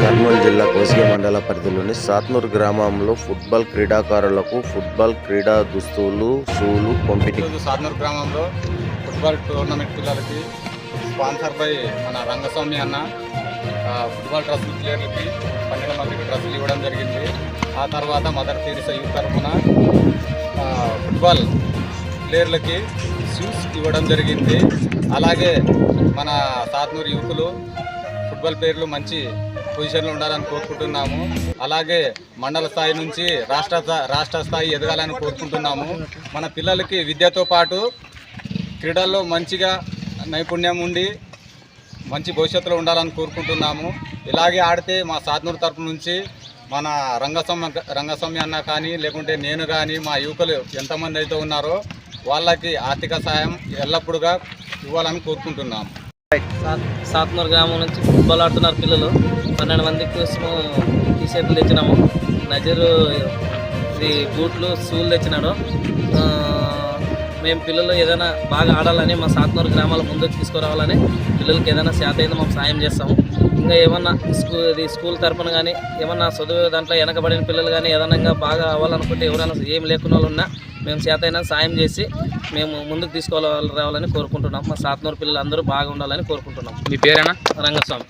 కర్నూలు జిల్లా కోసిగి మండల పరిధిలోని సాత్నూరు గ్రామంలో ఫుట్బాల్ క్రీడాకారులకు ఫుట్బాల్ క్రీడా దుస్తులు షూలు పంపిణీ. ఈరోజు గ్రామంలో ఫుట్బాల్ టోర్నమెంట్ పిల్లలకి స్పాన్సర్ బై మన రంగస్వామి అన్న ఫుట్బాల్ డ్రస్సులు ప్లేయర్లకి పన్నెండు మందికి డ్రస్సులు ఇవ్వడం జరిగింది. ఆ తర్వాత మదర్ తెరిసా యూత్ తరఫున ఫుట్బాల్ ప్లేయర్లకి షూస్ ఇవ్వడం జరిగింది. అలాగే మన సాత్నూరు యువకులు ఫుట్బాల్ ప్లేయర్లు మంచి పొజిషన్లో ఉండాలని కోరుకుంటున్నాము. అలాగే మండల స్థాయి నుంచి రాష్ట్ర రాష్ట్ర స్థాయి ఎదగాలని కోరుకుంటున్నాము. మన పిల్లలకి విద్యతో పాటు క్రీడల్లో మంచిగా నైపుణ్యం ఉండి మంచి భవిష్యత్తులో ఉండాలని కోరుకుంటున్నాము. ఇలాగే ఆడితే మా సాత్నూరు తరపు నుంచి మన రంగస్వామి రంగస్వామి అన్న కానీ లేకుంటే నేను కానీ మా యువకులు ఎంతమంది అయితే ఉన్నారో వాళ్ళకి ఆర్థిక సాయం ఎల్లప్పుడుగా ఇవ్వాలని కోరుకుంటున్నాము. సాత్నూరు గ్రామం నుంచి ఫుట్బాల్ ఆడుతున్నారు పిల్లలు. పన్నెండు మంది కోసము టీ షర్ట్లు తెచ్చినాము. నజరు ఇది బూట్లు షూలు తెచ్చినాడు. మేము పిల్లలు ఏదైనా బాగా ఆడాలని మా సాత్నూరు గ్రామాల ముందుకు తీసుకురావాలని పిల్లలకి ఏదైనా శాత అయితే మేము సాయం చేస్తాము. ఇంకా ఏమన్నా స్కూల్ ఇది స్కూల్ తరపున కానీ ఏమన్నా చదువు దాంట్లో వెనకబడిన పిల్లలు కానీ ఏదైనా ఇంకా బాగా అవ్వాలనుకుంటే ఎవరైనా ఏం లేకున్న వాళ్ళు ఉన్నా మేము చేత అయినా సాయం చేసి మేము ముందుకు తీసుకోవాలి రావాలని కోరుకుంటున్నాం. మా సాత్నూరు పిల్లలు అందరూ బాగా ఉండాలని కోరుకుంటున్నాం. మీ పేరేనా? రంగస్వామి.